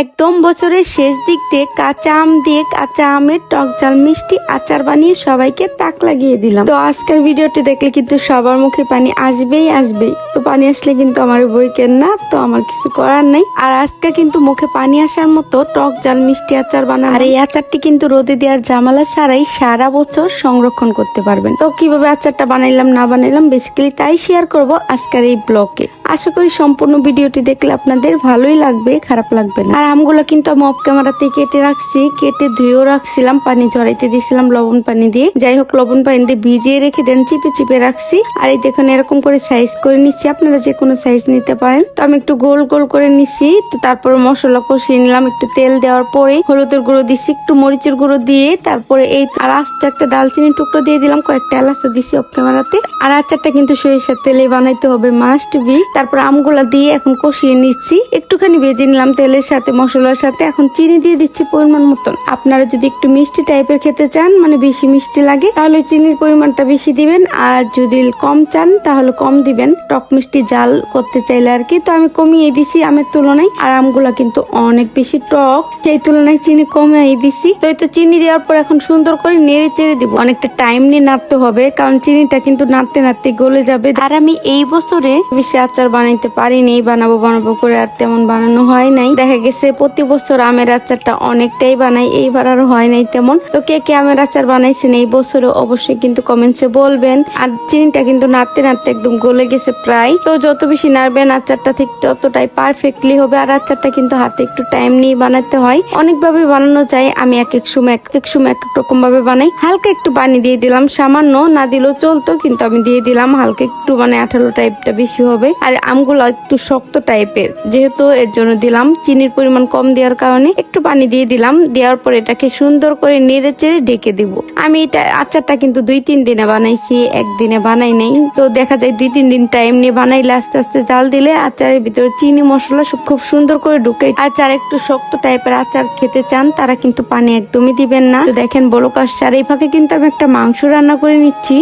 একদম বছরের শেষ দিক দিয়ে কাঁচা আম দিয়ে কাঁচা আমের টক ঝাল, মিষ্টি আচার বানিয়ে সবাইকে তাক লাগিয়ে দিলাম। তো আজকের ভিডিওটি দেখলে কিন্তু সবার মুখে পানি আসবেই আসবেই। তো পানি আসলে কিন্তু আমার বই কেন না? তো আমার কিছু করার নাই। আর আজকে কিন্তু মুখে পানি আসার মতো টক জাল মিষ্টি আচার বানানো আর এই আচারটি কিন্তু রোদে দেওয়ার জামালা ছাড়াই সারা বছর সংরক্ষণ করতে পারবেন। তো কীভাবে আচারটা বানাইলাম, না বানাইলাম বেসিক্যালি তাই শেয়ার করব আজকের এই ব্লগে আশা করি সম্পূর্ণ ভিডিওটি দেখলে আপনাদের ভালোই লাগবে, খারাপ লাগবে না। আর আমগুলো কিন্তু আমি অফ ক্যামেরাতে কেটে রাখছি, কেটে ধুয়েও রাখছিলাম, পানি ঝরাইতে দিয়েছিলাম লবণ পানি দিয়ে। যাই হোক, লবণ পানি দিয়ে ভিজিয়ে রেখে দেন, চিপে চিপে রাখছি। আর এই দেখুন, এরকম করে সাইজ করে নিচ্ছি। আপনারা যে কোনো সাইজ নিতে পারেন। তো আমি একটু গোল গোল করে নিচ্ছি তো তারপরে মশলা কষিয়ে নিলাম, একটু তেল দেওয়ার পরে হলুদের গুঁড়ো দিচ্ছি একটু মরিচের গুঁড়ো দিয়ে। তারপরে এই আর আস্ত একটা দালচিনি টুকরো দিয়ে দিলাম, কয়েকটা এলাচ দিছি অফ ক্যামেরাতে আর আচারটা কিন্তু সরিষার তেলে বানাইতে হবে মাস্ট বি তারপর আমগুলা দিয়ে এখন কষিয়ে নিচ্ছি। একটুখানি ভেজে নিলাম তেলের সাথে। মশলার সাথে এখন চিনি দিয়ে দিচ্ছি পরিমাণ মতন। আপনারা যদি একটু মিষ্টি টাইপের খেতে চান মানে বেশি মিষ্টি লাগে, তাহলে চিনির পরিমাণটা বেশি দিবেন। আর যদি কম চান, তাহলে কম দিবেন। টক মিষ্টি জাল করতে চাইলে আর কি। তো আমি কমিয়ে দিছি আমের তুলনায়। আর আমগুলা কিন্তু অনেক বেশি টক। সেই তুলনায় চিনি কমিয়ে দিছি। তো এই তো চিনি দেওয়ার পর এখন সুন্দর করে নেড়ে চেড়ে দিব। অনেকটা টাইম নিয়ে নাড়তে হবে, কারণ চিনিটা কিন্তু নাড়তে নাড়তে গলে যাবে। আর আমি এই বছরে বেশি আচার বানাইতে পারিনি, বানাবো বানাবো করে, আর তেমন বানানো হয় নাই। দেখা গেছে প্রতি বছর আমের আচারটা অনেকটাই বানাই, এইবার আর হয় নাই তেমন। তো কে কে আমের আচার বানাইছেন এই বছরে অবশ্যই কিন্তু কমেন্টসে বলবেন। আর চিনিটা কিন্তু নাড়তে নাড়তে একদম গলে গেছে প্রায়। তো যত বেশি নাড়বেন, আচারটা ঠিক ততটাই পারফেক্টলি হবে। আর আচারটা কিন্তু হাতে একটু টাইম নিয়ে বানাতে হয়। অনেকভাবে বানানো যায়, আমি এক এক সময় এক এক সময় এক এক রকম ভাবে বানাই। হালকা একটু পানি দিয়ে দিলাম, সামান্য। না দিলেও চলতো, কিন্তু আমি দিয়ে দিলাম। হালকা একটু মানে আঠালো টাইপটা বেশি হবে। আর আমগুলো একটু শক্ত টাইপের যেহেতু এর জন্য দিলাম, চিনির পরিমাণ কম দেওয়ার কারণে একটু পানি দিয়ে দিলাম। দেওয়ার পর এটাকে সুন্দর করে নেড়ে চেড়ে ঢেকে দিব। আমি এটা আচারটা কিন্তু দুই, তিন দিনে বানাইছি, একদিনে বানাই নাই। তো দেখা যায় দুই, তিন দিন টাইম নিয়ে বানাইলে আস্তে আস্তে জাল দিলে আচারের ভিতরে চিনি মশলা সব খুব সুন্দর করে ঢুকে আচার একটু শক্ত টাইপের আচার খেতে চান, তারা কিন্তু পানি একদমই দিবেন না। তো দেখেন বলকার সার, এই ফাঁকে কিন্তু আমি একটা মাংস রান্না করে নিচ্ছি।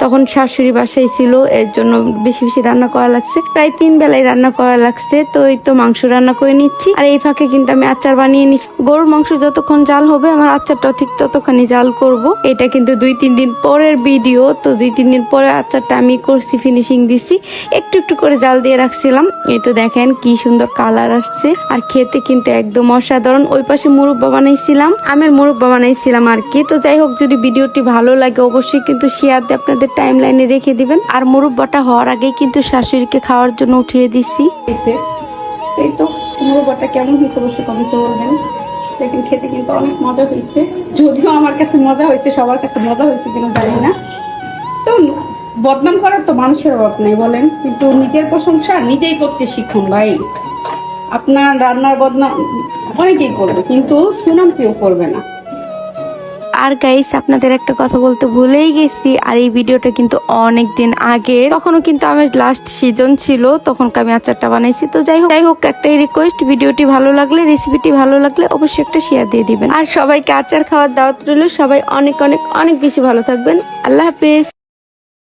তখন শাশুড়ি বাসায় ছিল, এর জন্য বেশি বেশি রান্না করা লাগছে। প্রায় তিন বেলায় রান্না করা লাগছে, তো এই তো মাংস রান্না করে নিচ্ছি। আর এই ফাঁকে কিন্তু আমি আচার বানিয়ে নিচ্ছি গরুর মাংস যতক্ষণ জাল হবে, আমার আচারটাও ঠিক ততখানি জাল করব। এটা কিন্তু দুই, তিন দিন পরের ভিডিও তো দুই, তিন দিন পরে আচারটা আমি করছি ফিনিশিং দিছি। একটু একটু করে জাল দিয়ে রাখছিলাম। এই তো দেখেন কি সুন্দর কালার আসছে। আর খেতে কিন্তু একদম অসাধারণ। ওই পাশে মুরব্বা বানাইছিলাম। আমের মুরব্বা বানাইছিলাম আর কি। তো যাই হোক, যদি ভিডিওটি ভালো লাগে, অবশ্যই কিন্তু শেয়ার দিয়ে আপনাদের টাইম লাইনে রেখে দিবেন। আর মুরব্বাটা হওয়ার আগেই কিন্তু শাশুড়িকে খাওয়ার জন্য উঠিয়ে দিছি। এই তো। মুরব্বাটা কেমন হয়েছে অবশ্যই কমেন্টে বলবেন। দেখেন, খেতে কিন্তু অনেক মজা হয়েছে। যদিও আমার কাছে মজা হয়েছে, সবার কাছে মজা হয়েছে কিনা জানি না। তো বদনাম করার তো মানুষের অভাব নেই বলেন, কিন্তু নিজের প্রশংসা নিজেই করতে শিখুন ভাই। আপনার রান্নার বদনাম অনেকেই করবে, কিন্তু সুনাম কেউ করবে না। আর গাইস আপনাদের একটা কথা বলতে ভুলেই গেছি, আর এই ভিডিওটা কিন্তু অনেক দিন আগে। তখনও কিন্তু আমার লাস্ট সিজন ছিল তখন আমি আচারটা বানাইছি। তো যাই হোক যাই হোক, একটাই রিকোয়েস্ট ভিডিওটি ভালো লাগলে রেসিপিটি ভালো লাগলে অবশ্যই একটা শেয়ার দিয়ে দিবেন। আর সবাইকে আচার খাওয়ার দাওয়াত রইল। সবাই অনেক অনেক অনেক বেশি ভালো থাকবেন। আল্লাহ হাফেজ।